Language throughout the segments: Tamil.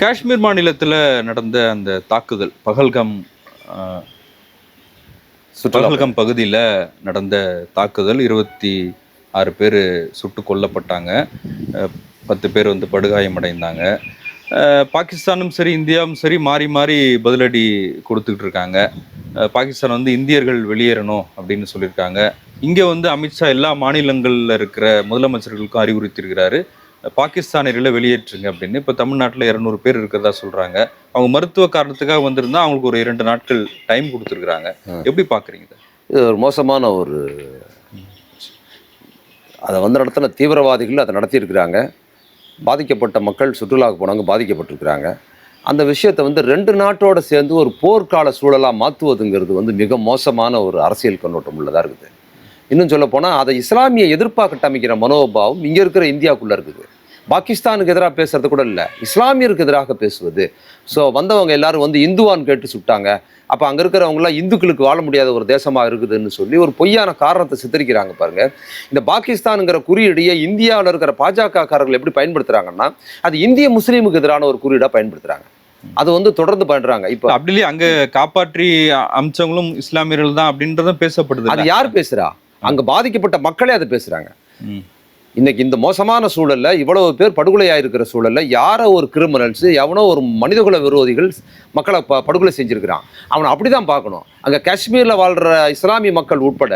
காஷ்மீர் மாநிலத்தில் நடந்த அந்த தாக்குதல் பகல்கம் பகல்கம் பகுதியில் நடந்த தாக்குதல் இருபத்தி ஆறு பேர் சுட்டு கொல்லப்பட்டாங்க. பத்து பேர் வந்து படுகாயமடைந்தாங்க பாகிஸ்தானும் சரி இந்தியாவும் சரி மாறி மாறி பதிலடி கொடுத்துக்கிட்டு இருக்காங்க. பாகிஸ்தான் வந்து இந்தியர்கள் வெளியேறணும் அப்படின்னு சொல்லியிருக்காங்க. இங்கே வந்து அமித்ஷா எல்லா மாநிலங்களில் இருக்கிற முதலமைச்சர்களுக்கும் அறிவுறுத்தியிருக்கிறாரு. பாகிஸ்தானியர்களை வெளியேற்றுங்க அப்படின்னு. இப்போ தமிழ்நாட்டில் இரநூறு பேர் இருக்கிறதா சொல்றாங்க. அவங்க மருத்துவ காரணத்துக்காக வந்திருந்தா அவங்களுக்கு ஒரு இரண்டு நாட்கள் டைம் கொடுத்துருக்குறாங்க. எப்படி பாக்குறீங்க இதை? இது ஒரு மோசமான ஒரு அதை வந்து நடத்தின தீவிரவாதிகள் அதை நடத்தியிருக்கிறாங்க. பாதிக்கப்பட்ட மக்கள் சுற்றுலாவுக்கு போனவங்க பாதிக்கப்பட்டிருக்கிறாங்க. அந்த விஷயத்தை வந்து ரெண்டு நாட்டோட சேர்ந்து ஒரு போர்க்கால சூழலாக மாற்றுவதுங்கிறது வந்து மிக மோசமான ஒரு அரசியல் கண்ணோட்டம் உள்ளதாக இருக்குது. இன்னும் சொல்ல போனால் அதை இஸ்லாமிய எதிர்ப்பாக கட்டமைக்கிற மனோபாவம் இங்கே இருக்கிற இந்தியாவுக்குள்ளே இருக்குது. பாகிஸ்தானுக்கு எதிராக பேசுறது கூட இல்லை. இஸ்லாமியருக்கு எதிராக பேசுவது. ஸோ வந்தவங்க எல்லாரும் வந்து இந்துவான்னு கேட்டு சுட்டாங்க. அப்போ அங்கே இருக்கிறவங்களாம் இந்துக்களுக்கு வாழ முடியாத ஒரு தேசமாக இருக்குதுன்னு சொல்லி ஒரு பொய்யான காரணத்தை சித்தரிக்கிறாங்க பாருங்க. இந்த பாகிஸ்தானுங்கிற குறியீடையே இந்தியாவில் இருக்கிற பாஜக காரர்கள் எப்படி பயன்படுத்துறாங்கன்னா அது இந்திய முஸ்லீமுக்கு எதிரான ஒரு குறியீடாக பயன்படுத்துறாங்க. அது வந்து தொடர்ந்து பண்றாங்க. இப்போ அப்படி இல்லையே அங்க காப்பாற்றி அம்சங்களும் இஸ்லாமியர்கள் தான் அப்படின்றதும் பேசப்படுது அது யார் பேசுறா? அங்க பாதிக்கப்பட்ட மக்களே அதை பேசுறாங்க ம். இன்னைக்கு இந்த மோசமான சூழல்ல இவ்வளவு பேர் படுகொலையா இருக்கிற சூழல்ல யாரோ ஒரு கிரிமினல்ஸ் எவனோ ஒரு மனிதகுல விரோதிகள் மக்களை ப- படுகொலை செஞ்சிருக்கிறான் அவனை அப்படிதான் பார்க்கணும் அங்க காஷ்மீர்ல வாழ்ற இஸ்லாமிய மக்கள் உட்பட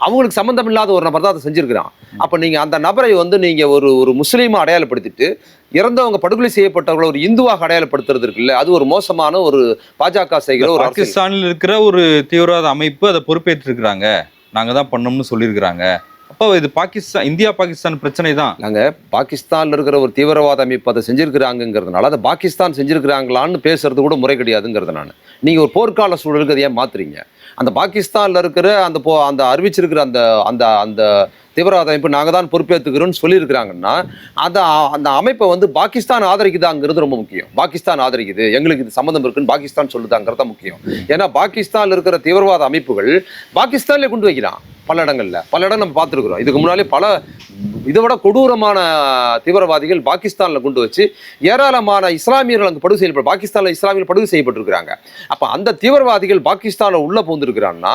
அவங்களுக்கு சம்மந்தம் இல்லாத ஒரு நபர் தான் அதை செஞ்சிருக்கிறான் அப்ப நீங்க அந்த நபரை வந்து நீங்க ஒரு ஒரு முஸ்லீமை அடையாளப்படுத்திட்டு இறந்தவங்க படுகொலை செய்யப்பட்டவங்களை ஒரு இந்துவாக அடையாளப்படுத்துறது இருக்குல்ல அது ஒரு மோசமான ஒரு பாஜக செய்கிற ஒரு. பாகிஸ்தானில் இருக்கிற ஒரு தீவிரவாத அமைப்பு அதை பொறுப்பேற்றிருக்கிறாங்க நாங்கள் தான் பண்ணோம்னு சொல்லியிருக்கிறாங்க. அப்போ இது பாகிஸ்தான் இந்தியா பாகிஸ்தான் பிரச்சனை தான். நாங்கள் பாகிஸ்தானில் இருக்கிற ஒரு தீவிரவாத அமைப்பு அதை செஞ்சுருக்கிறாங்கிறதுனால அதை பாகிஸ்தான் செஞ்சுருக்கிறாங்களான்னு பேசுறது கூட முறை கிடையாதுங்கிறது நான். நீங்கள் ஒரு போர்க்கால சூழலுக்கு அதை ஏன் மாத்துறீங்க? அந்த பாகிஸ்தானில் இருக்கிற அந்த போ அந்த அறிவிச்சிருக்கிற அந்த அந்த அந்த தீவிரவாத அமைப்பு நாங்கள் தான் பொறுப்பேற்றுக்கிறோம்னு சொல்லியிருக்கிறாங்கன்னா அந்த அந்த அமைப்பை வந்து பாகிஸ்தான் ஆதரிக்குதாங்கிறது ரொம்ப முக்கியம். பாகிஸ்தான் ஆதரிக்குது. எங்களுக்கு இது சம்மந்தம் இருக்குன்னு பாகிஸ்தான் சொல்லுதாங்கிறது தான் முக்கியம். ஏன்னா பாகிஸ்தானில் இருக்கிற தீவிரவாத அமைப்புகள் பாகிஸ்தான்ல கொண்டு வைக்கிறான் பல இடங்களில். பல இடம் நம்ம பார்த்துருக்குறோம். இதுக்கு முன்னாலே பல இதை விட கொடூரமான தீவிரவாதிகள் பாகிஸ்தானில் கொண்டு வச்சு ஏராளமான இஸ்லாமியர்கள் அங்கே படுகொலை செய்யப்பட்டு பாகிஸ்தானில் இஸ்லாமியர்கள் படுகொலை செய்யப்பட்டிருக்கிறாங்க. அப்போ அந்த தீவிரவாதிகள் பாகிஸ்தானில் உள்ள பூந்திருக்கிறான்னா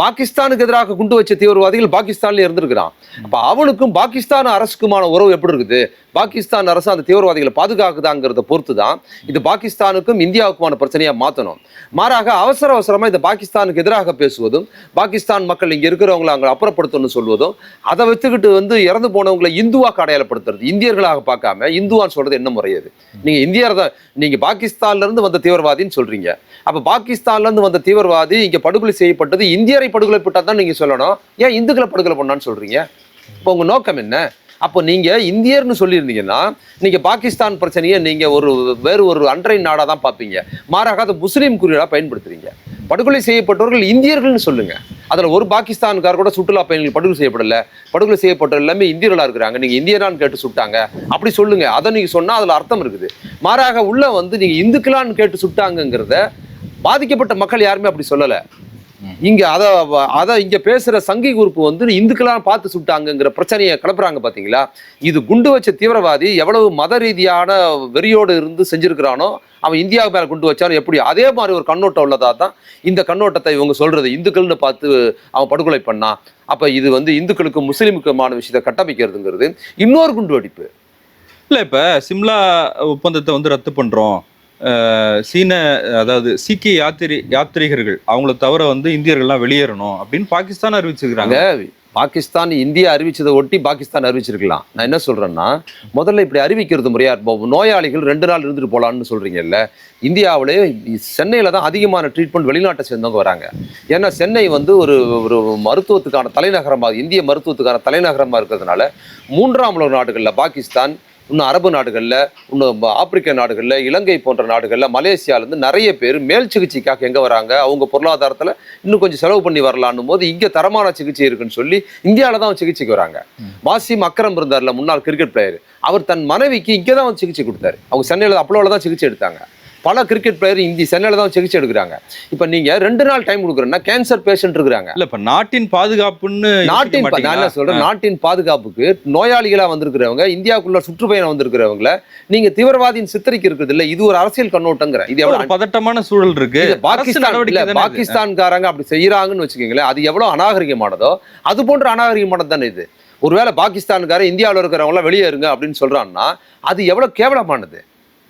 பாகிஸ்தானுக்கு எதிராக குண்டு வச்ச தீவிரவாதிகள் பாகிஸ்தான்ல இருந்திருக்கிறான். அப்ப அவனுக்கும் பாகிஸ்தான் அரசுக்குமான உறவு எப்படி இருக்குது? பாகிஸ்தான் அரசு அந்த தீவிரவாதிகளை பாதுகாக்குதாங்கிறத பொறுத்து தான் இது பாகிஸ்தானுக்கும் இந்தியாவுக்குமான பிரச்சனையா மாத்தணும். மாறாக அவசர அவசரமா இந்த பாகிஸ்தானுக்கு எதிராக பேசுவதும் பாகிஸ்தான் மக்கள் இங்க இருக்கிறவங்களை அங்க அப்புறப்படுத்தணும்னு சொல்வதும் அதை வச்சுக்கிட்டு வந்து இறந்து போனவங்களை இந்துவாக்கு அடையாளப்படுத்துறது இந்தியர்களாக பார்க்காம இந்துவான்னு சொல்றது என்ன முறையது நீங்க இந்தியர் தான் நீங்க பாகிஸ்தான்ல இருந்து வந்த தீவிரவாதின்னு சொல்றீங்க. அப்ப பாகிஸ்தான்ல இருந்து வந்த தீவிரவாதி இங்க படு படுகொலை செய்யப்பட்டது. இந்தியரை படுகொலை பட்டா தான் நீங்க சொல்லணும். ஏன் இந்துக்களை படுகொலை பண்ணான்னு சொல்றீங்க? இப்போ உங்க நோக்கம் என்ன? அப்போ நீங்க இந்தியர்னு சொல்லியிருந்தீங்கன்னா நீங்க பாகிஸ்தான் பிரச்சனையை நீங்க ஒரு வேறு ஒரு அன்றை நாடா தான் பார்ப்பீங்க. மாறாக அதை முஸ்லீம் குறியீடா பயன்படுத்துறீங்க. படுகொலை செய்யப்பட்டவர்கள் இந்தியர்கள்னு சொல்லுங்க. அதில் ஒரு பாகிஸ்தான்கார் கூட சுற்றுலா பயணிகள் படுகொலை செய்யப்படல. படுகொலை செய்யப்பட்ட எல்லாமே இந்தியர்களா இருக்கிறாங்க. நீங்க இந்தியரான்னு கேட்டு சுட்டாங்க. அப்படி சொல்லுங்க. அதை நீங்க சொன்னா அதில் அர்த்தம் இருக்குது. மாறாக உள்ள வந்து நீங்க இந்துக்களான்னு கேட்டு சுட்டாங்கங்கிறத பாதிக்கப்பட்ட மக்கள் யாருமே அப்படி சொல்லலை. இங்க அதை அதை இங்க பேசுற சங்கி குரூப் வந்து இந்துக்கெல்லாம் பார்த்து சுட்டாங்கங்கிற பிரச்சனையை கிளப்புறாங்க பாத்தீங்களா? இது குண்டு வச்ச தீவிரவாதி எவ்வளவு மத ரீதியான வெறியோடு இருந்து செஞ்சிருக்கிறானோ அவன் இந்தியாவுக்கு மேலே குண்டு வச்சாலும் எப்படி? அதே மாதிரி ஒரு கண்ணோட்டம் உள்ளதா தான் இந்த கண்ணோட்டத்தை இவங்க சொல்றது. இந்துக்கள்னு பார்த்து அவன் படுகொலை பண்ணான் அப்போ இது வந்து இந்துக்களுக்கும் முஸ்லீமுக்குமான விஷயத்தை கட்டமைக்கிறதுங்கிறது. இன்னொரு குண்டு வெடிப்பு. இல்லை இப்போ சிம்லா ஒப்பந்தத்தை வந்து ரத்து பண்ணுறோம் சீன அதாவது சீக்கிய யாத்திரை யாத்ரீகர்கள் அவங்கள தவிர வந்து இந்தியர்கள்லாம் வெளியேறணும் அப்படின்னு பாகிஸ்தான் அறிவிச்சிருக்கிறாங்க. பாகிஸ்தான் இந்தியா அறிவிச்சதை ஒட்டி பாகிஸ்தான் அறிவிச்சிருக்கலாம். நான் என்ன சொல்றேன்னா முதல்ல இப்படி அறிவிக்கிறது முறையா இருப்போம். நோயாளிகள் ரெண்டு நாள் இருந்துட்டு போகலான்னு சொல்றீங்கல்ல இந்தியாவிலே சென்னையில தான் அதிகமான ட்ரீட்மெண்ட் வெளிநாட்டை சேர்ந்தவங்க வராங்க. ஏன்னா சென்னை வந்து ஒரு ஒரு மருத்துவத்துக்கான தலைநகரமாக இந்திய மருத்துவத்துக்கான தலைநகரமாக இருக்கிறதுனால மூன்றாம் உலக நாடுகளில் பாகிஸ்தான் இன்னும் அரபு நாடுகளில் இன்னும் ஆப்பிரிக்க நாடுகளில் இலங்கை போன்ற நாடுகளில் மலேசியாவிலேருந்து நிறைய பேர் மேல் சிகிச்சைக்காக எங்கே வராங்க? அவங்க பொருளாதாரத்தில் இன்னும் கொஞ்சம் செலவு பண்ணி வரலான்னும் போது இங்கே தரமான சிகிச்சை இருக்குன்னு சொல்லி இந்தியாவில் தான் சிகிச்சைக்கு வராங்க. வாசிம் அக்ரம் இருந்தார்ல முன்னாள் கிரிக்கெட் பிளேயர் அவர் தன் மனைவிக்கு இங்கே தான் சிகிச்சை கொடுத்தாரு. அவங்க சென்னையில் அப்பளோவில் தான் சிகிச்சை எடுத்தாங்க. பல கிரிக்கெட் பிளேயர் இந்தி சென்னையில் தான் சிகிச்சை எடுக்கிறாங்க. இப்போ நீங்க ரெண்டு நாள் டைம் கொடுக்குறேன்னா கேன்சர் பேஷண்ட் இருக்கிறாங்க. இல்ல இப்ப நாட்டின் பாதுகாப்புன்னு நாட்டின் நான் என்ன? சொல்றேன்? நாட்டின் பாதுகாப்புக்கு நோயாளிகளா வந்திருக்கிறவங்க இந்தியாவுக்குள்ள சுற்றுப்பயணம் வந்திருக்கிறவங்கள நீங்க தீவிரவாதியின் சித்தரிக்க இருக்குது இல்ல இது ஒரு அரசியல் கண்ணோட்டங்கிற. இது ஒரு எவ்வளவு பதட்டமான சூழல் இருக்கு. பாகிஸ்தான். பாகிஸ்தான்காரங்க அப்படி செய்யறாங்கன்னு வச்சுக்கோங்களேன் அது எவ்வளவு அநாகரிகமானதோ அது போன்ற அநாகரிகமானது தானே இது. ஒருவேளை பாகிஸ்தான்காரன் இந்தியாவில் இருக்கிறவங்க எல்லாம் வெளியே இருங்க அப்படின்னு சொல்றான்னா அது எவ்வளவு கேவலமானது?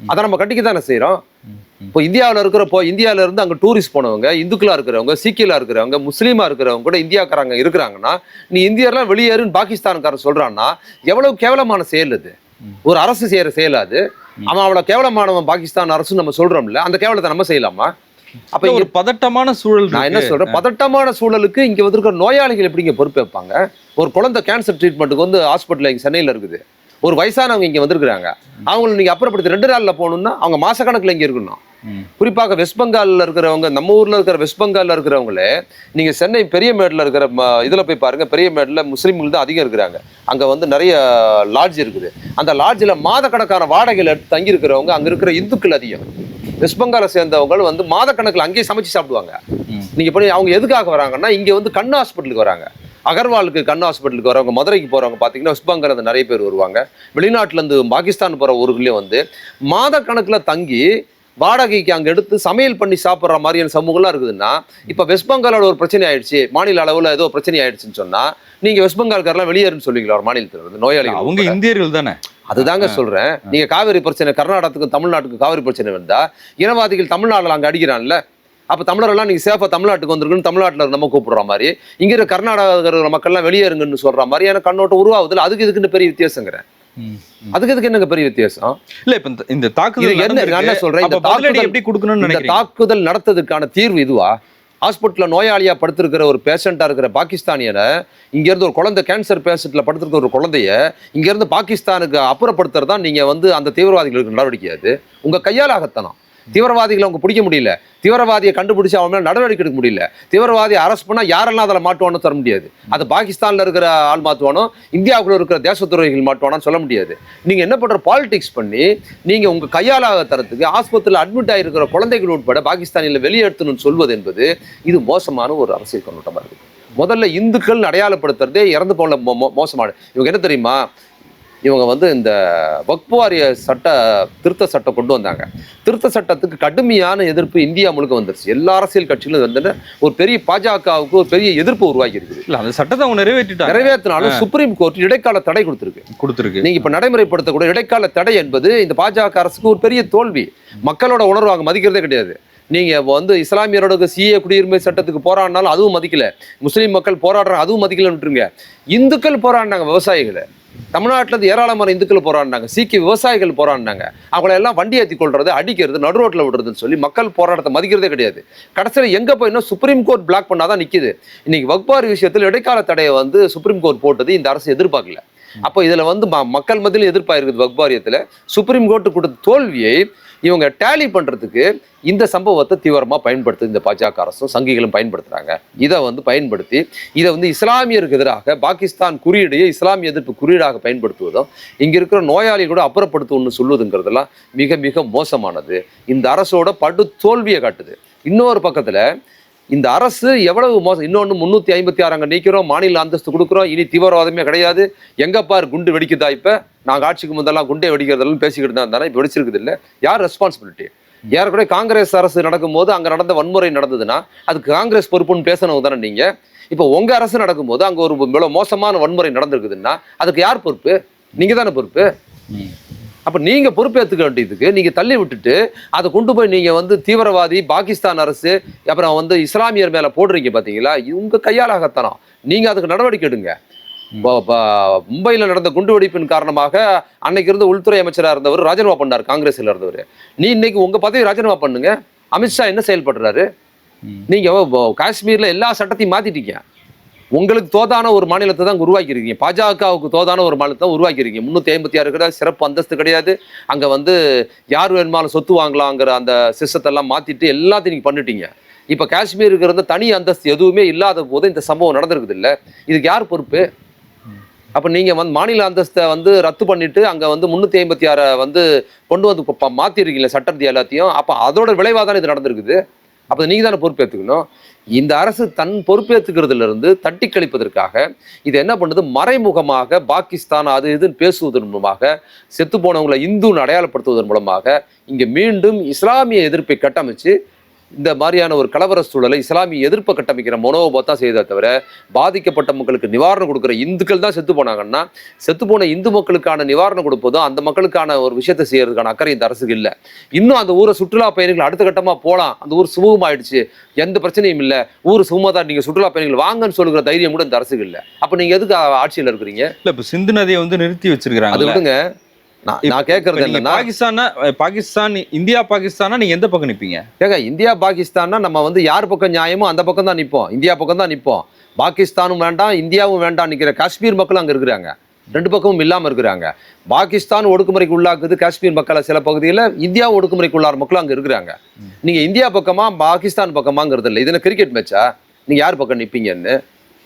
அதை நம்ம கண்டிக்க தானே செய்யறோம் ம். இப்போ இந்தியாவில் இருக்கிறப்போ இந்தியாவில இருந்து அங்கே டூரிஸ்ட் போனவங்க இந்துக்களா இருக்கிறவங்க சீக்கியலா இருக்கிறவங்க முஸ்லீமா இருக்கிறவங்க கூட இந்தியாக்காரங்க இருக்கிறாங்கன்னா நீ இந்தியாலாம் வெளியேறுன்னு பாகிஸ்தான்காரன் சொல்றான்னா எவ்வளவு கேவலமான செயல் அது. ஒரு அரசு செய்யற செயல் அது. அவன் அவ்வளவு கேவலமானவன் பாகிஸ்தான் அரசு நம்ம சொல்றோம்ல அந்த கேவலத்தை நம்ம செய்யலாமா? அப்ப ஒரு பதட்டமான சூழல் நான் என்ன. சொல்றேன்? பதட்டமான சூழலுக்கு இங்க வந்திருக்கிற நோயாளிகள் எப்படிங்க பொறுப்பு வைப்பாங்க ஒரு குழந்தை கேன்சர் ட்ரீட்மெண்ட்டுக்கு வந்து ஹாஸ்பிட்டல் இங்க சென்னையில இருக்குது. ஒரு வயசானவங்க இங்க வந்திருக்கிறாங்க. அவங்களை நீங்க அப்புறப்படுத்தி ரெண்டு நாள்ல போகணும்னா அவங்க மாசக்கணக்குல இங்க இருக்கணும். குறிப்பாக வெஸ்ட் பெங்கால்ல இருக்கிறவங்க நம்ம ஊர்ல இருக்கிற வெஸ்ட் பெங்கால்ல இருக்கிறவங்களே நீங்க சென்னை பெரியமேட்ல இருக்கிற ம- இதுல போய் பாருங்க பெரியமேட்ல முஸ்லீம்கள் தான் அதிகம் இருக்கிறாங்க. அங்க வந்து நிறைய லாட்ஜ் இருக்குது. அந்த லாட்ஜில் மாதக்கணக்கான வாடகைகள் எடுத்து தங்கி இருக்கிறவங்க அங்க இருக்கிற இந்துக்கள் அதிகம். வெஸ்ட் பெங்காலை சேர்ந்தவங்க வந்து மாதக்கணக்கில் அங்கேயே சமைச்சு சாப்பிடுவாங்க. ம். நீங்க போய் அவங்க எதுக்காக வராங்கன்னா இங்க வந்து கண் ஹாஸ்பிட்டலுக்கு வராங்க. அகர்வாலுக்கு கண் ஹாஸ்பிட்டலுக்கு வரவங்க மதுரைக்கு போறவங்க பார்த்தீங்கன்னா வெஸ்ட் பெங்கால் நிறைய பேர் வருவாங்க. வெளிநாட்டுல இருந்து பாகிஸ்தான் போற ஊர்களையும் வந்து மாத கணக்குல தங்கி வாடகைக்கு அங்க எடுத்து சமையல் பண்ணி சாப்பிட்ற மாதிரியான சமூகம்லாம் இருக்குதுன்னா இப்ப வெஸ்ட் பெங்காலோட ஒரு பிரச்சனை ஆயிடுச்சு மாநில அளவுல ஏதோ பிரச்சனை ஆயிடுச்சுன்னு சொன்னா நீங்க வெஸ்ட் பெங்கால்காரெல்லாம் வெளியேறுன்னு சொல்லுவீங்களா ஒரு மாநிலத்தில் இருந்து? நோயாளிகள் அவங்க. இந்தியர்கள் தானே? அதுதாங்க சொல்றேன். நீங்க காவிரி பிரச்சனை கர்நாடகத்துக்கும் தமிழ்நாட்டுக்கும் காவிரி பிரச்சனை வந்தா இனவாதிகள் தமிழ்நாடுல அங்க அடிக்கிறான்ல அப்ப தமிழரெல்லாம் நீங்க சேஃபா தமிழ்நாட்டுக்கு வந்திருக்குன்னு தமிழ்நாட்டுல நம்ம கூப்பிடுற மாதிரி இங்க இருக்க கர்நாடகா இருக்கிற மக்கள்லாம் வெளியேறுங்கன்னு சொல்ற மாதிரியான கண்ணோட்டம் உருவாகுதுல அதுக்கு இதுக்குன்னு பெரிய வித்தியாசங்கிறேன். அதுக்கு இதுக்கு என்னங்க பெரிய வித்தியாசம்? இல்ல இப்ப இந்த- தாக்குதல் என்ன. சொல்றேன்? இந்த தாக்குதல் எப்படி கொடுக்கணும்னு இந்த தாக்குதல் நடத்ததுக்கான தீர்வு இதுவா? ஹாஸ்பிட்டல்ல நோயாளியா படுத்திருக்கிற ஒரு பேஷண்டா இருக்கிற பாகிஸ்தானியனை இங்க இருந்து ஒரு குழந்தை கேன்சர் பேஷண்ட்ல படுத்திருக்கிற ஒரு குழந்தைய இங்க இருந்து பாகிஸ்தானுக்கு அப்புறப்படுத்துறது நீங்க வந்து அந்த தீவிரவாதிகளுக்கு நடவடிக்கை அது. உங்க கையால் ஆகத்தனம் தீவிரவாதிகளை அவங்க பிடிக்க முடியல. தீவிரவாதியை கண்டுபிடிச்சி அவன் மேலே நடவடிக்கை எடுக்க முடியல. தீவிரவாதியை அரெஸ்ட் பண்ணால் யாரெல்லாம் அதில் மாட்டுவானோ தர முடியாது. அது பாகிஸ்தானில் இருக்கிற ஆள் மாற்றுவானோ இந்தியாவுக்குள்ள இருக்கிற தேசத்துறைகள் மாட்டுவானு சொல்ல முடியாது. நீங்கள் என்ன பண்ணுற பாலிடிக்ஸ் பண்ணி நீங்கள் உங்கள் கையாளாக தரத்துக்கு ஆஸ்பத்திரியில் அட்மிட் ஆகிருக்கிற குழந்தைகள் உட்பட பாகிஸ்தானில் வெளியேற்றணும்னு சொல்வது என்பது இது மோசமான ஒரு அரசியல் கண்ணோட்டமாக இருக்குது முதல்ல இந்துக்கள் அடையாளப்படுத்துறதே இறந்து போன மோசமான. இவங்க என்ன தெரியுமா? இவங்க வந்து இந்த வக்பு வாரிய சட்ட திருத்த சட்டம் கொண்டு வந்தாங்க. திருத்த சட்டத்துக்கு கடுமையான எதிர்ப்பு இந்தியா முழுக்க வந்துருச்சு. எல்லா அரசியல் கட்சிகளும் வந்து ஒரு பெரிய பாஜகவுக்கு ஒரு பெரிய எதிர்ப்பு உருவாகி இருக்குது இல்ல அந்த சட்டத்தை அவங்க நிறைவேற்றிட்டாங்க. நிறைவேற்றினாலும் சுப்ரீம் கோர்ட் இடைக்கால தடை கொடுத்திருக்கு. கொடுத்துருக்கு. நீங்க இப்ப நடைமுறைப்படுத்தக்கூடிய இடைக்கால தடை என்பது இந்த பாஜக அரசுக்கு ஒரு பெரிய தோல்வி. மக்களோட உணர்வு அங்க மதிக்கிறதே கிடையாது. நீங்க வந்து இஸ்லாமியரோட சிஏ குடியுரிமை சட்டத்துக்கு போராடினாலும் அதுவும் மதிக்கல. முஸ்லீம் மக்கள் போராடுறாங்க அதுவும் மதிக்கலன்னு விட்டுருங்க இந்துக்கள் போராடினாங்க விவசாயிகளை. தமிழ்நாட்டுல இருந்து ஏராளமான இந்துக்கள் போராடினாங்க. சீக்கிய விவசாயிகள் போராடினாங்க. அவங்கள எல்லாம் வண்டி ஏற்றி கொள்றது அடிக்கிறது நடு ரோட்ல விடுறதுன்னு சொல்லி மக்கள் போராட்டத்தை மதிக்கிறதே கிடையாது. கடைசியில் எங்க போயினா சுப்ரீம் கோர்ட் பிளாக் பண்ணாதான் நிக்குது. இன்னைக்கு வக்பார் விஷயத்தில் இடைக்கால தடையை வந்து சுப்ரீம் கோர்ட் போட்டது இந்த அரசு எதிர்பார்க்கல. அப்போ இதுல வந்து ம- மக்கள் மத்தியில் எதிர்ப்பாயிருக்குது வக்பாரியத்துல. சுப்ரீம் கோர்ட்டு கொடுத்த தோல்வியை இவங்க டேலி பண்றதுக்கு இந்த சம்பவத்தை தீவிரமா பயன்படுத்து இந்த பாஜக அரசும் சங்கிகளும் பயன்படுத்துறாங்க. இதை வந்து பயன்படுத்தி இதை வந்து இஸ்லாமியருக்கு எதிராக பாகிஸ்தான் குறியீடையே இஸ்லாமிய எதிர்ப்பு குறியீடாக பயன்படுத்துவதும் இங்க இருக்கிற நோயாளி கூட அப்புறப்படுத்துவோம்னு சொல்லுவதுங்கிறதெல்லாம் மிக மிக மோசமானது. இந்த அரசோட படு தோல்வியை காட்டுது. இன்னொரு பக்கத்துல இந்த அரசு எவ்வளவு மோசம் இன்னொன்று முந்நூற்றி ஐம்பத்தி ஆறு அங்கே நீக்கிறோம் மாநில அந்தஸ்து கொடுக்குறோம் இனி தீவிரவாதமே கிடையாது. எங்க பார் குண்டு வெடிக்குதா இப்போ? நாங்கள் ஆட்சிக்கு முந்தெல்லாம் குண்டே வெடிக்கிறதெல்லாம் பேசிக்கிட்டு தான் இருந்தாலும் இப்போ வெடிச்சிருக்குது இல்லை. யார் ரெஸ்பான்சிபிலிட்டி ஏற்கனவே காங்கிரஸ் அரசு நடக்கும்போது அங்கே நடந்த வன்முறை நடந்ததுன்னா அதுக்கு காங்கிரஸ் பொறுப்புன்னு பேசணும் தானே நீங்கள் இப்போ உங்கள் அரசு நடக்கும்போது அங்கே ஒரு இவ்வளோ மோசமான வன்முறை நடந்திருக்குதுன்னா அதுக்கு யார் பொறுப்பு? நீங்கள் தானே பொறுப்பு? அப்ப நீங்க பொறுப்பேற்றுக்க வேண்டியதுக்கு நீங்க தள்ளி விட்டுட்டு அதை கொண்டு போய் நீங்க வந்து தீவிரவாதி பாகிஸ்தான் அரசு அப்புறம் வந்து இஸ்லாமியர் மேல போடுறீங்க பாத்தீங்களா? இது உங்க கையாலாகத்தனம் நீங்க அதுக்கு நடவடிக்கை எடுங்க. மும்பையில் நடந்த குண்டுவெடிப்பின் காரணமாக அன்னைக்கு இருந்த உள்துறை அமைச்சராக இருந்தவர் ராஜினாமா பண்ணார் காங்கிரஸ்ல இருந்தவர். நீ இன்னைக்கு உங்க பதவி ராஜினாமா பண்ணுங்க. அமித்ஷா என்ன செயல்படுறாரு? ம். நீங்க வ- காஷ்மீர்ல எல்லா சட்டத்தையும் மாத்திட்டீங்க. உங்களுக்கு தோதான ஒரு மாநிலத்தை தான் உருவாக்கியிருக்கீங்க. பாஜகவுக்கு தோதான ஒரு மாநிலத்தை தான் உருவாக்கியிருக்கீங்க. முந்நூற்றி ஐம்பத்தி ஆறு கிடையாது சிறப்பு அந்தஸ்து கிடையாது. அங்கே வந்து யார் வேணுமாலும் சொத்து வாங்கலாங்கிற அந்த சிஸ்டத்தெல்லாம் மாற்றிட்டு எல்லாத்தையும் நீங்கள் பண்ணிட்டீங்க. இப்போ காஷ்மீருக்கு இருந்த தனி அந்தஸ்து எதுவுமே இல்லாத போது இந்த சம்பவம் நடந்திருக்குது இல்லை. இதுக்கு யார் பொறுப்பு? அப்போ நீங்கள் வந்து மாநில அந்தஸ்தை வந்து ரத்து பண்ணிவிட்டு அங்கே வந்து முந்நூற்றி ஐம்பத்தி ஆறை வந்து கொண்டு வந்து மாற்றிருக்கீங்களே சட்டத்தை எல்லாத்தையும். அப்போ அதோட விளைவாக தானே இது நடந்திருக்குது? அப்போ நீங்கள் தானே பொறுப்பேற்றுக்கணும் இந்த அரசு தன் பொறுப்பேற்றுக்கிறதுல இருந்து தட்டி கழிப்பதற்காக இது என்ன பண்ணுது? மறைமுகமாக பாகிஸ்தான் அது இதுன்னு பேசுவதன் மூலமாக செத்து போனவங்களை இந்துன்னு அடையாளப்படுத்துவதன் மூலமாக இங்கே மீண்டும் இஸ்லாமிய எதிர்ப்பை கட்டமைச்சு இந்த மாதிரியான ஒரு கலவர சூழலை இஸ்லாமிய எதிர்ப்பை கட்டமைக்கிற மனோபாவம் தான் செய்ததை தவிர பாதிக்கப்பட்ட மக்களுக்கு நிவாரணம் கொடுக்குற இந்துக்கள் தான் செத்து போனாங்கன்னா செத்து போன இந்து மக்களுக்கான நிவாரணம் கொடுப்பதும் அந்த மக்களுக்கான ஒரு விஷயத்தை செய்யறதுக்கான அக்கறை இந்த அரசுக்கு இல்லை. இன்னும் அந்த ஊரை சுற்றுலா பயணிகள் அடுத்த கட்டமாக போகலாம் அந்த ஊர் சுமூகமாயிடுச்சு எந்த பிரச்சனையும் இல்லை. ஊர் சுமூகமாக தான் நீங்கள் சுற்றுலா பயணிகள் வாங்கன்னு சொல்லுகிற தைரியம் கூட இந்த அரசுக்கு இல்லை. அப்போ நீங்கள் எதுக்கு ஆட்சியில் இருக்கிறீங்க? இல்ல இப்ப சிந்து நதியை வந்து நிறுத்தி அது வச்சிருக்காங்க விடுங்க. நான் நான் கேட்கறது என்னன்னா பாகிஸ்தானா பாகிஸ்தான் இந்தியா பாகிஸ்தானா நீங்க எந்த பக்கம் நிப்பீங்க? ஏங்க இந்தியா பாகிஸ்தான்னா நம்ம வந்து யார் பக்கம் நியாயமோ அந்த பக்கம் தான் நிற்போம் இந்தியா பக்கம் தான் நிற்போம் பாகிஸ்தானும் வேண்டாம் இந்தியாவும் வேண்டாம் நிற்கிற காஷ்மீர் மக்களும் அங்கே இருக்கிறாங்க. ரெண்டு பக்கமும் இல்லாமல் இருக்கிறாங்க. பாகிஸ்தான் ஒடுக்குமுறைக்கு உள்ளாக்குது காஷ்மீர் மக்களை சில பகுதியில் இந்தியா ஒடுக்குமுறைக்கு உள்ளார மக்களும் அங்கே இருக்கிறாங்க. நீங்கள் இந்தியா பக்கமா பாகிஸ்தான் பக்கமாங்கிறது இல்லை. இது என்ன கிரிக்கெட் மேட்சா நீங்கள் யார் பக்கம் நிற்பீங்கன்னு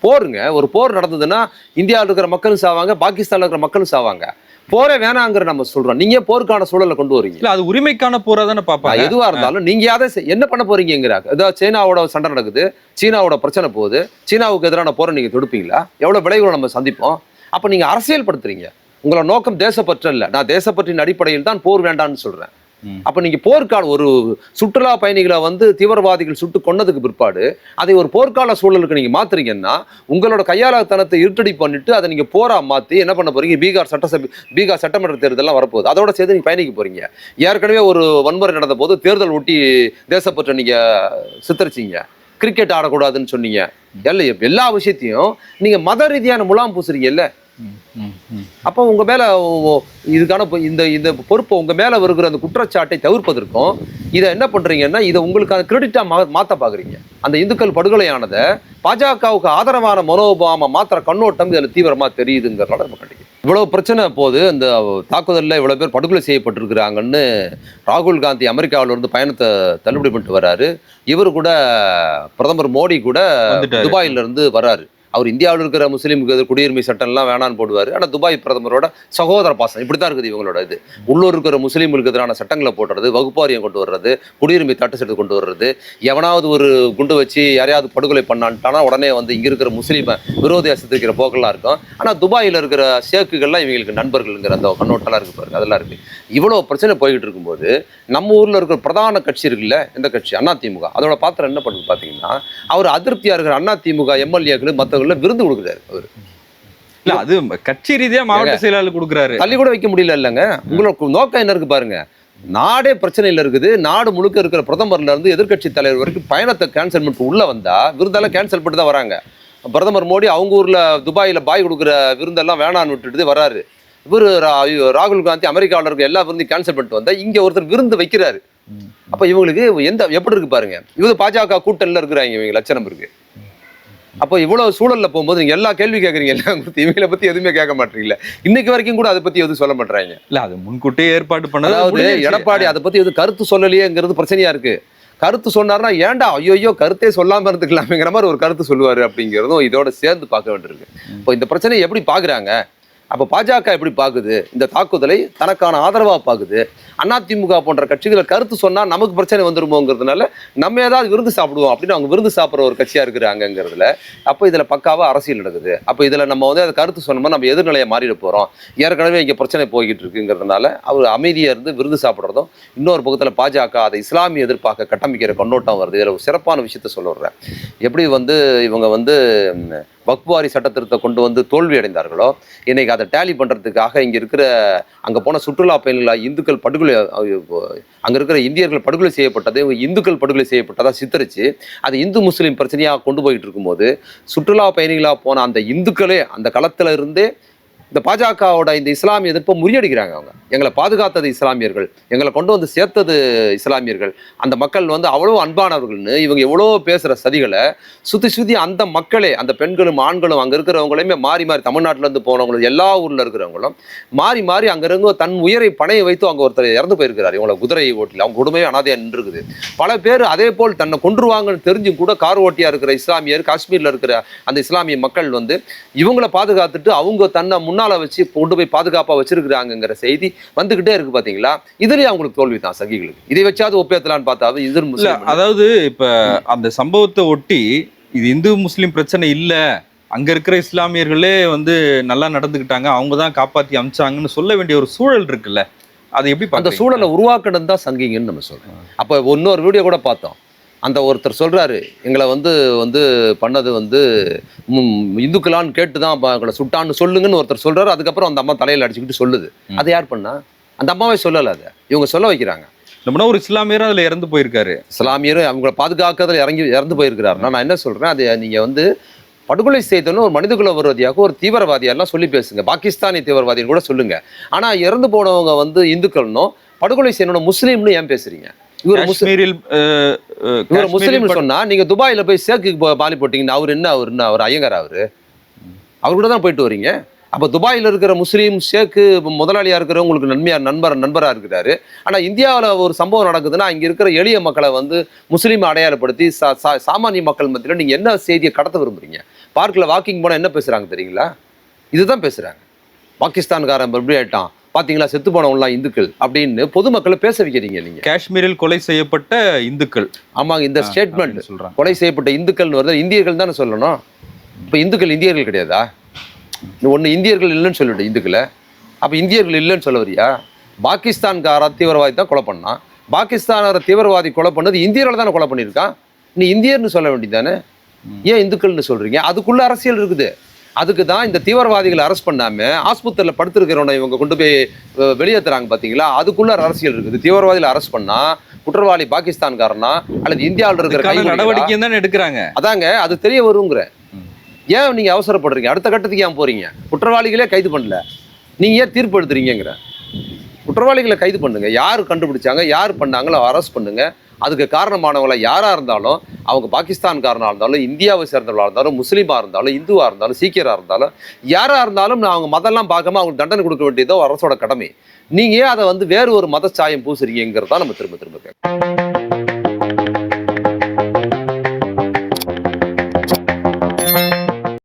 போருங்க. ஒரு போர் நடந்ததுன்னா இந்தியாவில் இருக்கிற மக்களும் சாவாங்க பாகிஸ்தானில் இருக்கிற மக்களும் சாவாங்க. போரே வேணாங்கிற நம்ம சொல்றோம். நீங்க போருக்கான சூழலை கொண்டு வரீங்க? இல்ல அது உரிமைக்கான போரா தானே பாப்பாங்க எதுவா இருந்தாலும் நீங்க செய்- என்ன பண்ண போறீங்கிறாங்க ஏதாவது சீனாவோட சண்டை நடக்குது. சீனாவோட பிரச்சனை போகுது. சீனாவுக்கு எதிரான போரை நீங்க தொடுப்பீங்களா? எவ்வளவு விளைவுகளை நம்ம சந்திப்போம். அப்ப நீங்க அரசியல் படுத்துறீங்க உங்களோட நோக்கம் தேசப்பற்று இல்ல நான் தேசப்பற்றின் அடிப்படையில் தான் போர் வேண்டாம்னு சொல்றேன். அப்ப நீங்க போர்க்கால ஒரு சுற்றுலா பயணிகளை வந்து தீவிரவாதிகள் சுட்டு கொன்னதுக்கு பிற்பாடு அதை ஒரு போர்க்கால சூழலுக்கு நீங்க மாத்துறீங்கன்னா உங்களோட கையாளத்தனத்தை இருட்டடி பண்ணிட்டு அதை நீங்க போரா மாத்தி என்ன பண்ண போறீங்க? பீகார் சட்டசபை பீகார் சட்டமன்ற தேர்தல்லாம் வரப்போகுது. அதோட சேர்த்து நீங்க பயணிக்க போறீங்க. ஏற்கனவே ஒரு வன்முறை நடந்த போது தேர்தல் ஒட்டி தேசப்பற்ற நீங்க சித்தரிச்சீங்க. கிரிக்கெட் ஆடக்கூடாதுன்னு சொன்னீங்க. எல்லா விஷயத்தையும் நீங்க மத ரீதியான முலாம் பூசுறீங்கல்ல. அப்போ உங்க மேல இதுக்கான இந்த இந்த பொறுப்பு உங்க மேல வருகிற அந்த குற்றச்சாட்டை தவிர்ப்பதற்கும் இதை என்ன பண்றீங்கன்னா இதை உங்களுக்கான கிரெடிட்டா மா மாத்த பாக்குறீங்க. அந்த இந்துக்கள் படுகொலையானதை பாஜகவுக்கு ஆதரவான மனோபாவமா மாத்திர கண்ணோட்டம் இதுல தீவிரமா தெரியுதுங்கிறனால நம்ம கண்டிக்கிறோம். இவ்வளவு பிரச்சனை போது இந்த தாக்குதல்ல இவ்வளவு பேர் படுகொலை செய்யப்பட்டிருக்கிறாங்கன்னு ராகுல் காந்தி அமெரிக்காவில இருந்து பயணத்தை தள்ளுபடி பண்ணிட்டு வராரு. இவர் கூட பிரதமர் மோடி கூட வந்துட்டாரு. துபாயில இருந்து வராரு. அவர் இந்தியாவில் இருக்கிற முஸ்லீமுக்கு குடியுரிமை சட்டம்லாம் வேணான்னு போடுவார். ஆனால் துபாய் பிரதமரோட சகோதர பாசம் இப்படி தான் இருக்குது இவங்களோட இது. உள்ளூர் இருக்கிற முஸ்லீம்களுக்கு எதிரான சட்டங்களை போடுறது வகுப்பாரியம் கொண்டு வர்றது குடியுரிமை தட்டு சட்டம் கொண்டு வர்றது. எவனாவது ஒரு குண்டு வச்சு யாரையாவது படுகொலை பண்ணான்ட்டானா உடனே வந்து இங்கே இருக்கிற முஸ்லீமை விரோதி அசத்திருக்கிற போக்கெல்லாம் இருக்கும். ஆனால் துபாயில் இருக்கிற ஷேக்குகள்லாம் இவங்களுக்கு நண்பர்கள்ங்கிற அந்த கண்ணோட்டெல்லாம் இருக்கு பாருங்க அதெல்லாம் இருக்கு. இவ்வளோ பிரச்சனை போய்கிட்டு இருக்கும்போது நம்ம ஊரில் இருக்கிற பிரதான கட்சி இருக்குல்ல இந்த கட்சி? அதிமுக அதோட பாத்திரம் என்ன பண்ணுது பார்த்தீங்கன்னா அவர் அதிருப்தியாக இருக்கிற அதிமுக எம்எல்ஏக்கள் மற்றவர்கள் மற்றவங்கள விருந்து கொடுக்குறாரு அவர். இல்ல அது கட்சி ரீதியா மாவட்ட செயலாளர் கொடுக்குறாரு. தள்ளி கூட வைக்க முடியல இல்லைங்க. உங்களோட நோக்கம் என்ன இருக்கு பாருங்க. நாடே பிரச்சனையில் இருக்குது. நாடு முழுக்க இருக்கிற பிரதமர்ல இருந்து எதிர்க்கட்சி தலைவர் வரைக்கும் பயணத்தை கேன்சல் பண்ணிட்டு உள்ள வந்தா விருந்தெல்லாம் கேன்சல் பண்ணிட்டு தான் வராங்க. பிரதமர் மோடி அவங்க ஊர்ல துபாயில பாய் கொடுக்குற விருந்தெல்லாம் வேணான்னு விட்டுட்டு வராரு. இவர் ராகுல் காந்தி அமெரிக்காவில் இருக்க எல்லா விருந்தையும் கேன்சல் பண்ணிட்டு வந்தா இங்க ஒருத்தர் விருந்து வைக்கிறாரு. அப்ப இவங்களுக்கு எந்த எப்படி இருக்கு பாருங்க. இவங்க பாஜக கூட்டணில இருக்கிறாங்க இவங்க லட்சணம் இருக்கு. அப்போ இவ்வளவு சூழல்ல போகும்போது நீங்க எல்லா கேள்வி கேட்குறீங்க எல்லாம் இவங்களை பத்தி எதுவுமே கேட்க மாட்டீங்களா இன்னைக்கு வரைக்கும் கூட அதை பத்தி எதுவும் சொல்ல மாட்டாங்க இல்ல அது முன்கூட்டியே ஏற்பாடு பண்ணது அதாவது. எடப்பாடி அதை பத்தி எதுவும் கருத்து சொல்லலையேங்கிறது பிரச்சனையா இருக்கு. கருத்து சொன்னார்னா ஏன்டா ஐயோ கருத்தே சொல்லாம இருந்துக்கலாமேங்கிற மாதிரி ஒரு கருத்து சொல்லுவாரு அப்படிங்கிறதும் இதோட சேர்ந்து பார்க்க வேண்டியிருக்கு. இப்போ இந்த பிரச்சனையை எப்படி பாக்குறாங்க அப்போ பாஜக எப்படி பாக்குது இந்த தாக்குதலை தனக்கான ஆதரவா பாக்குது அதிமுக போன்ற கட்சிகளை கருத்து சொன்னா நமக்கு பிரச்சனை வந்துருமோங்கிறதுனால நம்ம ஏதாவது விருந்து சாப்பிடுவோம் அப்படின்னு அவங்க விருந்து சாப்பிட்ற ஒரு கட்சியா இருக்கிறாங்கங்கிறதுல அப்போ இதுல பக்காவா அரசியல் நடக்குது. அப்போ இதுல நம்ம வந்து அதை கருத்து சொன்னோம்னா நம்ம எதிர்நிலையை மாறிட போறோம். ஏற்கனவே இங்க பிரச்சனை போய்கிட்டு இருக்குங்கிறதுனால அவர் அமைதியா இருந்து விருந்து சாப்பிட்றதும் இன்னொரு பக்கத்துல பாஜக அதை இஸ்லாமிய எதிர்ப்பாக கட்டமைக்கிற கண்ணோட்டம் வருது. இதுல ஒரு சிறப்பான விஷயத்த சொல்ல வர்றேன். எப்படி வந்து இவங்க வந்து ம், வக்ஃபுவாரி கொண்டு வந்து தோல்வி அடைந்தார்களோ இன்னைக்கு அதை டேலி பண்ணுறதுக்காக இங்கே இருக்கிற அங்கே போன சுற்றுலா பயணிகளாக இந்துக்கள் படுகொலை அங்கே இருக்கிற இந்தியர்கள் படுகொலை செய்யப்பட்டது இந்துக்கள் படுகொலை செய்யப்பட்டதாக சித்தரித்து அது இந்து முஸ்லீம் பிரச்சனையாக கொண்டு போயிட்டு இருக்கும்போது சுற்றுலா பயணிகளாக போன அந்த இந்துக்களே அந்த களத்தில் இருந்தே இந்த பாஜகவோட இந்த இஸ்லாமிய எதிர்ப்பை முறியடிக்கிறாங்க அவங்க. எங்களை பாதுகாத்தது இஸ்லாமியர்கள் எங்களை கொண்டு வந்து சேர்த்தது இஸ்லாமியர்கள். அந்த மக்கள் வந்து அவ்வளோ அன்பானவர்கள்னு இவங்க எவ்வளோ பேசுகிற சதிகளை சுற்றி சுற்றி அந்த மக்களே அந்த பெண்களும் ஆண்களும் அங்கே இருக்கிறவங்களையுமே மாறி மாறி தமிழ்நாட்டிலேருந்து போனவங்களும் எல்லா ஊரில் இருக்கிறவங்களும் மாறி மாறி அங்கே இருந்து தன் உயிரை பணையை வைத்து அங்கே ஒருத்தர் இறந்து போயிருக்கிறார். இவங்களை குதிரை ஓட்டில் அவங்க குடும்பமே அனாதையாக நின்றுருக்குது. பல பேர் அதே போல் தன்னை கொன்றுவாங்கன்னு தெரிஞ்சும் கூட கார் ஓட்டியாக இருக்கிற இஸ்லாமியர் காஷ்மீரில் இருக்கிற அந்த இஸ்லாமிய மக்கள் வந்து இவங்களை பாதுகாத்துட்டு அவங்க தன்னை முன்னால வச்சு கொண்டு போய் பாதுகாப்பா வச்சிருக்கிறாங்கங்கிற செய்தி வந்துகிட்டே இருக்கு பாத்தீங்களா? இதுலயே அவங்களுக்கு தோல்வி தான் சகிகளுக்கு இதை வச்சாவது ஒப்பேத்தலான்னு பார்த்தா இது அதாவது இப்ப அந்த சம்பவத்தை ஒட்டி இது இந்து முஸ்லிம் பிரச்சனை இல்ல அங்க இருக்கிற இஸ்லாமியர்களே வந்து நல்லா நடந்துக்கிட்டாங்க அவங்க தான் காப்பாத்தி அமிச்சாங்கன்னு சொல்ல வேண்டிய ஒரு சூழல் இருக்குல்ல. அதை எப்படி அந்த? சூழலை உருவாக்கணும் தான் சங்கிங்கன்னு நம்ம சொல்றோம். அப்ப இன்னொரு வீடியோ கூட பார்த்தோம். அந்த ஒருத்தர் சொல்றாரு எங்களை வந்து வந்து பண்ணது வந்து இந்துக்களான்னு கேட்டு தான் அப்ப எங்களை சுட்டான்னு சொல்லுங்கன்னு ஒருத்தர் சொல்றாரு அதுக்கப்புறம் அந்த அம்மா தலையில அடிச்சுக்கிட்டு சொல்லுது. அதை யார் பண்ணா? அந்த அம்மாவே சொல்லல அதை. இவங்க சொல்ல வைக்கிறாங்க. நம்மனா ஒரு இஸ்லாமியர் அதுல இறந்து போயிருக்காரு? இஸ்லாமியர் அவங்கள பாதுகாக்கிறதுல இறங்கி இறந்து போயிருக்கிறாருன்னா நான் என்ன சொல்றேன் அது நீங்க வந்து படுகொலை செய்தவனும் ஒரு மனிதகுல விரோதியாக ஒரு தீவிரவாதியெல்லாம் சொல்லி பேசுங்க. பாகிஸ்தானி தீவிரவாதின்னு கூட சொல்லுங்க. ஆனா இறந்து போனவங்க வந்து இந்துக்கள்னும் படுகொலை செய்யணும் முஸ்லீம்னு ஏன் பேசுறீங்க? இவர் முஸ்லீம் காஷ்மீரில் அஹ், அஹ், இவர் முஸ்லீம்னு சொன்னா நீங்க துபாயில போய் சேக்குக்கு பாலி போட்டீங்கன்னா அவர் என்ன அவர் என்ன அவர் ஐயங்கார் அவரு? அவர் கூட தான் போயிட்டு வரீங்க. அப்ப துபாயில இருக்கிற முஸ்லீம் ஷேக்கு முதலாளியா இருக்கிற உங்களுக்கு நன்மையா நண்பர் நண்பரா இருக்கிறாரு. ஆனா இந்தியாவுல ஒரு சம்பவம் நடக்குதுன்னா இங்க இருக்கிற எளிய மக்களை வந்து முஸ்லீம் அடையாளப்படுத்தி சா- சா- சாமானிய மக்கள் மத்தியில நீங்க என்ன செய்தியை கடத்த விரும்புறீங்க? பார்க்ல வாக்கிங் போனா என்ன பேசுறாங்க தெரியுங்களா? இதுதான் பேசுறாங்க. பாகிஸ்தான்காரன் எப்படி ஆயிட்டான். பாத்தீங்களா செத்து போனவங்களாம் இந்துக்கள் அப்படின்னு பொதுமக்களை பேச வைக்கிறீங்க நீங்க. காஷ்மீரில் கொலை செய்யப்பட்ட இந்துக்கள். ஆமாங்க இந்த ஸ்டேட்மெண்ட் சொல்றாங்க. கொலை செய்யப்பட்ட இந்துக்கள்னு வருது. இந்தியர்கள் தானே சொல்லணும்? இப்போ இந்துக்கள் இந்தியர்கள் கிடையாதா? ஒன்று இந்தியர்கள் இல்லைன்னு சொல்லிவிட்டு இந்துக்களை. அப்போ இந்தியர்கள் இல்லைன்னு சொல்ல வரியா? பாகிஸ்தான்கார தீவிரவாதி தான் கொலை பண்ணான். பாகிஸ்தானார தீவிரவாதி கொலை பண்ணது இந்தியர்களை தானே கொலை பண்ணியிருக்கான். நீ இந்தியர்னு சொல்ல வேண்டியதானே ஏன் இந்துக்கள்னு சொல்றீங்க? அதுக்குள்ள அரசியல் இருக்குது. அதுக்கு தான் இந்த தீவிரவாதிகளை அரெஸ்ட் பண்ணாம ஆஸ்பத்திரியில் படுத்திருக்கிறவனை இவங்க கொண்டு போய் அஹ், வெளியேத்துறாங்க பாத்தீங்களா? அதுக்குள்ள அரசியல் இருக்குது. தீவிரவாதிகளை அரெஸ்ட் பண்ணா குற்றவாளி பாகிஸ்தான்காரனா அல்லது இந்தியாவில் இருக்கிற கைதிகளா? நடவடிக்கை தான் எடுக்கிறாங்க. அதாங்க அது தெரிய வருங்கிற. ஏன் நீங்க அவசரப்படுறீங்க? அடுத்த கட்டத்துக்கு ஏன் போறீங்க? குற்றவாளிகளே கைது பண்ணல. நீங்க ஏன் தீர்ப்பு எடுத்துறீங்கிற? குற்றவாளிகளை கைது பண்ணுங்க. யார் கண்டுபிடிச்சாங்க? யார் பண்ணாங்களோ அரெஸ்ட் பண்ணுங்க. அதுக்கு காரணமானவங்கள யாரா இருந்தாலும் அவங்க பாகிஸ்தான்காரனா இருந்தாலும் இந்தியாவை சேர்ந்தவர்களாக இருந்தாலும் முஸ்லீமா இருந்தாலும் இந்துவா இருந்தாலும் சீக்கியரா இருந்தாலும் யாரா இருந்தாலும் நான் அவங்க மதம்லாம் பார்க்காம அவங்களுக்கு தண்டனை கொடுக்க வேண்டியதோ அரசோட கடமை. நீங்க அதை வந்து வேறு ஒரு மத சாயம் பூசுறீங்கிறதா நம்ம திரும்ப திரும்ப கேட்கறோம்